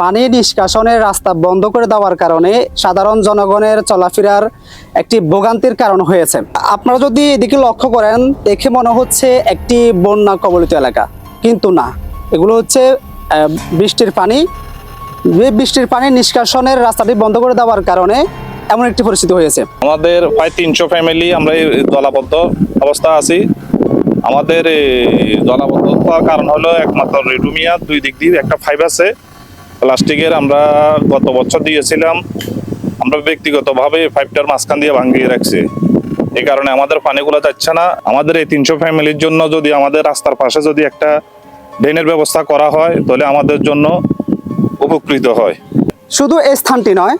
পানি নিষ্কাশনের রাস্তা বন্ধ করে দেওয়ার কারণে সাধারণ জনগণের চলাফেরার একটি ভোগান্তির কারণ হয়েছে। আপনারা যদি এদিকে লক্ষ্য করেন, দেখে মনে হচ্ছে একটি বন্যা কবলিত এলাকা। কিন্তু না, এগুলো হচ্ছে বৃষ্টির পানি। বৃষ্টির পানি নিষ্কাশনের রাস্তাটি বন্ধ করে দেওয়ার কারণে এমন একটি পরিস্থিতি হয়েছে। আমাদের প্রায় তিনশো ফ্যামিলি আমরা দলাবদ্ধ অবস্থা আছি। আমাদের হওয়ার কারণ হলো একমাত্র রেডুমিয়া, দুই দিক দিয়ে একটা ফাইভ আছে। প্লাস্টিকের আমরা গত বছর দিয়েছিলাম, আমরা ব্যক্তিগতভাবে ফাইভটার মাঝখান দিয়ে ভাঙিয়ে রাখছি। এই কারণে আমাদের পানিগুলো যাচ্ছে না। আমাদের এই তিনশো ফ্যামিলির জন্য যদি আমাদের রাস্তার পাশে যদি একটা ড্রেনের ব্যবস্থা করা হয়, তাহলে আমাদের জন্য উপকৃত হয়। শুধু এই স্থানটি নয়,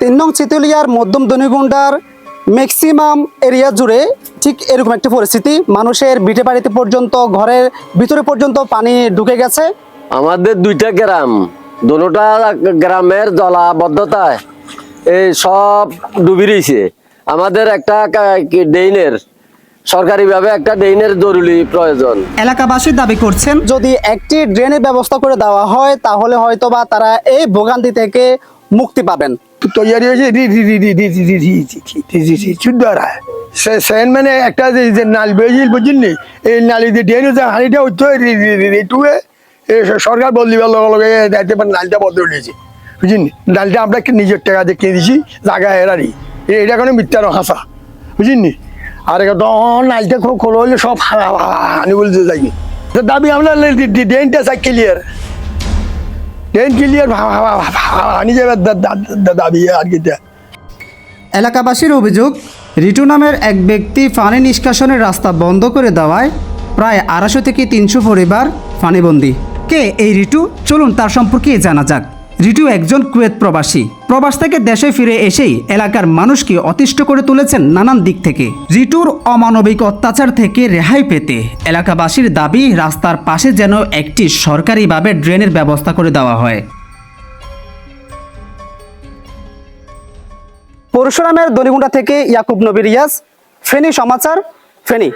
তিন নং চিতুলিয়ার মধ্যম দনিগুন্ডার ম্যাক্সিমাম এরিয়া জুড়ে ঠিক এরকম একটি পরিস্থিতি। মানুষের বিটে বাড়িতে পর্যন্ত, ঘরের ভিতরে পর্যন্ত পানি ঢুকে গেছে। আমাদের দুইটা গ্রাম দুটা গ্রামের জলাবদ্ধতায় এই সব ডুবি রয়েছে আমাদের একটা ডেইনের সরকারিভাবে একটা ড্রেনের জরুরি প্রয়োজন এলাকাবাসী দাবি করছেন যদি একটি ড্রেনের ব্যবস্থা করে দেওয়া হয় তাহলে হয়তো বা তারা এই ভোগান্তি থেকে মুক্তি পাবেন তৈরি হয়েছে মানে একটা যে নাল এই নালি যে ড্রেন হাঁড়িটা হচ্ছে সরকার বদলিবার লগে দায়িত্ব পারে নালটা বদলে দিয়েছে বুঝিন নালটা আমরা নিজের টাকা দিয়ে কিনে দিছি, জায়গা হেরারি এটা কোনো মিথ্যার হাসা। বুঝিন নি আর তখন খুব খোলো হলে সব হানি বলতে যাই দাবি আমরা ড্রেনটা চাই ক্লিয়ার ড্রেন ক্লিয়ার হানি যাবে দাবি আর কি এলাকাবাসীর অভিযোগ, রিটু নামের এক ব্যক্তি পানি নিষ্কাশনের রাস্তা বন্ধ করে দেওয়ায় প্রায় আড়াইশো থেকে তিনশো পরিবার পানিবন্দী কে এই রিটু? চলুন তার সম্পর্কে জানা যাক। রিটু একজন কুয়েত প্রবাসী। প্রবাস থেকে দেশে ফিরে এসেই এলাকার মানুষকে অতিষ্ঠ করে তুলেছেন নানান দিক থেকে। রিটুর অমানবিক অত্যাচার থেকে রেহাই পেতে এলাকাবাসীর দাবি, রাস্তার পাশে যেন একটি সরকারিভাবে ড্রেনের ব্যবস্থা করে দেওয়া হয়। পরশুরামের দনিগুন্ডা থেকে ইয়াকুব নবী রিয়াজ ফেনী সমাচার, ফেনী।